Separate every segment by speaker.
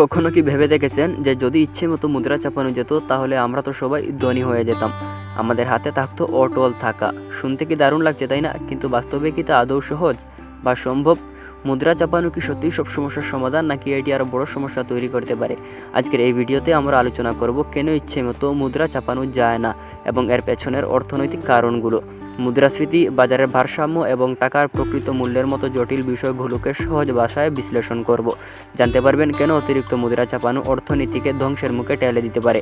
Speaker 1: কখনো কি ভেবে দেখেছেন যে যদি ইচ্ছে মতো মুদ্রা চাপানো যেত, তাহলে আমরা তো সবাই ধনী হয়ে যেতাম। আমাদের হাতে থাকতো অটল থাকা। শুনতে কি দারুণ লাগছে, তাই না? কিন্তু বাস্তবে কি তা আদৌ সহজ বা সম্ভব? মুদ্রা চাপানো কি সত্যিই সব সমস্যার সমাধান, নাকি এটি আরও বড় সমস্যা তৈরি করতে পারে? আজকের এই ভিডিওতে আমরা আলোচনা করব কেন ইচ্ছে মতো মুদ্রা চাপানো যায় না এবং এর পেছনের অর্থনৈতিক কারণগুলো। মুদ্রাস্ফীতি, বাজারের ভারসাম্য এবং টাকার প্রকৃত মূল্যের মতো জটিল বিষয়গুলোকে সহজ ভাষায় বিশ্লেষণ করব। জানতে পারবেন কেন অতিরিক্ত মুদ্রা চাপানো অর্থনীতিকে ধ্বংসের মুখে ঠেলে দিতে পারে।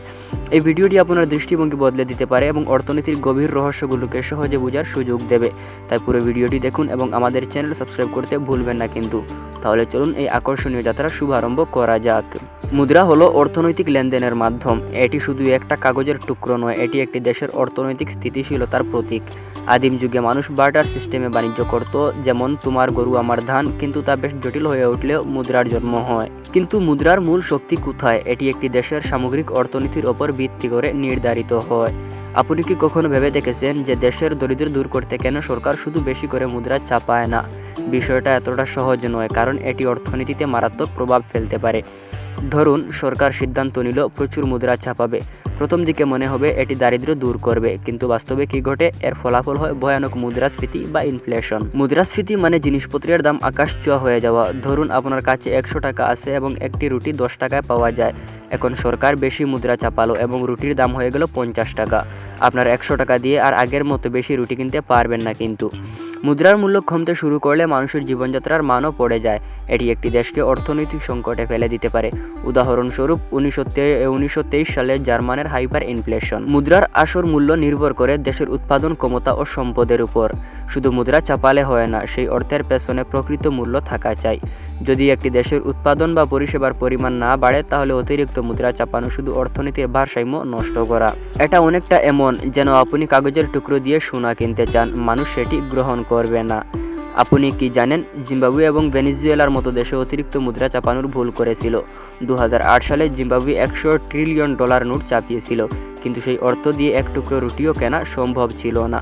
Speaker 1: এই ভিডিওটি আপনার দৃষ্টিভঙ্গি বদলে দিতে পারে এবং অর্থনীতির গভীর রহস্যগুলোকে সহজে বোঝার সুযোগ দেবে। তাই পুরো ভিডিওটি দেখুন এবং আমাদের চ্যানেল সাবস্ক্রাইব করতে ভুলবেন না কিন্তু। তাহলে চলুন এই আকর্ষণীয় যাত্রা শুভারম্ভ করা যাক। মুদ্রা হলো অর্থনৈতিক লেনদেনের মাধ্যম। এটি শুধু একটা কাগজের টুকরো নয়, এটি একটি দেশের অর্থনৈতিক স্থিতিশীলতার প্রতীক। আদিম যুগে মানুষ বার্টার সিস্টেমে বাণিজ্য করত, যেমন তোমার গরু আমার ধান, কিন্তু তা বেশ জটিল হয়ে উঠলেও মুদ্রার জন্ম হয়। কিন্তু মুদ্রার মূল শক্তি কোথায়? এটি একটি দেশের সামগ্রিক অর্থনীতির ওপর ভিত্তি করে নির্ধারিত হয়। আপনি কি কখনো ভেবে দেখেছেন যে দেশের দরিদ্র দূর করতে কেন সরকার শুধু বেশি করে মুদ্রা চাপায় না? বিষয়টা এতটা সহজ নয়, কারণ এটি অর্থনীতিতে মারাত্মক প্রভাব ফেলতে পারে। ধরুন, সরকার সিদ্ধান্ত নিল, প্রচুর মুদ্রা ছাপাবে। প্রথম দিকে মনে হবে এটি দারিদ্র্য দূর করবে, কিন্তু বাস্তবে কি ঘটে? এর ফলাফল হয় ভয়ানক মুদ্রাস্ফীতি বা ইনফ্লেশন মুদ্রাস্ফীতি মানে জিনিসপত্রের দাম আকাশ চুয়া হয়ে যাওয়া। ধরুন, আপনার কাছে একশো টাকা আছে এবং একটি রুটি দশ টাকায় পাওয়া যায়। এখন সরকার বেশি মুদ্রা চাপালো এবং রুটির দাম হয়ে গেল পঞ্চাশ টাকা। আপনার একশো টাকা দিয়ে আর আগের মতো বেশি রুটি কিনতে পারবেন না কিন্তু। মুদ্রার মূল্য কমতে শুরু করলে মানুষের জীবনযাত্রার মানও পড়ে যায়। এটি একটি দেশকে অর্থনৈতিক সংকটে ফেলে দিতে পারে। উদাহরণস্বরূপ উনিশশো সালে জার্মানের হাইপার ইনফ্লেশন মুদ্রার আসর মূল্য নির্ভর করে দেশের উৎপাদন ক্ষমতা ও সম্পদের উপর। শুধু মুদ্রা চাপালে হয় না, সেই অর্থের পেছনে প্রকৃত মূল্য থাকা চাই। যদি একটি দেশের উৎপাদন বা পরিষেবার পরিমাণ না বাড়ে, তাহলে অতিরিক্ত মুদ্রা চাপানো শুধু অর্থনীতির ভারসাম্য নষ্ট করা। এটা অনেকটা এমন যেন আপনি কাগজের টুকরো দিয়ে সোনা কিনতে চান, মানুষ সেটি গ্রহণ করবে না। আপনি কি জানেন জিম্বাবু এবং ভেনিজুয়েলার মতো দেশে অতিরিক্ত মুদ্রা চাপানোর ভুল করেছিল। দু হাজার আট সালে জিম্বাবু একশো ট্রিলিয়ন ডলার নোট চাপিয়েছিল, কিন্তু সেই অর্থ দিয়ে এক টুকরো রুটিও কেনা সম্ভব ছিল না।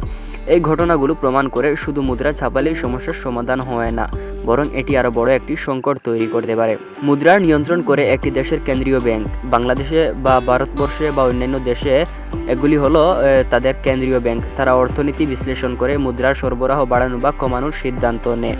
Speaker 1: এই ঘটনাগুলো প্রমাণ করে শুধু মুদ্রা ছাপালেই সমস্যার সমাধান হয় না, বরং এটি আরও বড় একটি সংকট তৈরি করতে পারে। মুদ্রার নিয়ন্ত্রণ করে একটি দেশের কেন্দ্রীয় ব্যাংক, বাংলাদেশে বা ভারতবর্ষে বা অন্যান্য দেশে এগুলি হলো তাদের কেন্দ্রীয় ব্যাংক। তারা অর্থনীতি বিশ্লেষণ করে মুদ্রার সরবরাহ বাড়ানো বা কমানোর সিদ্ধান্ত নেয়।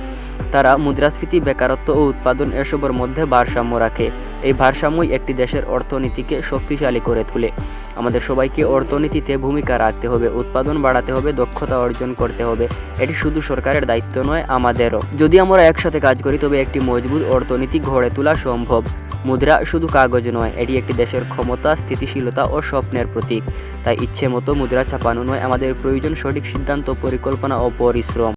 Speaker 1: তারা মুদ্রাস্ফীতি, বেকারত্ব ও উৎপাদন এসবের মধ্যে ভারসাম্য রাখে। এই ভারসাম্যই একটি দেশের অর্থনীতিকে শক্তিশালী করে তোলে। আমাদের সবাইকে অর্থনীতিতে ভূমিকা রাখতে হবে, উৎপাদন বাড়াতে হবে, দক্ষতা অর্জন করতে হবে। এটি শুধু সরকারের দায়িত্ব নয়, আমাদেরও। যদি আমরা একসাথে কাজ করি, তবে একটি মজবুত অর্থনীতি গড়ে তোলা সম্ভব। মুদ্রা শুধু কাগজ নয়, এটি একটি দেশের ক্ষমতা, স্থিতিশীলতা ও স্বপ্নের প্রতীক। তাই ইচ্ছে মতো মুদ্রা ছাপানো নয়, আমাদের প্রয়োজন সঠিক সিদ্ধান্ত, পরিকল্পনা ও পরিশ্রম।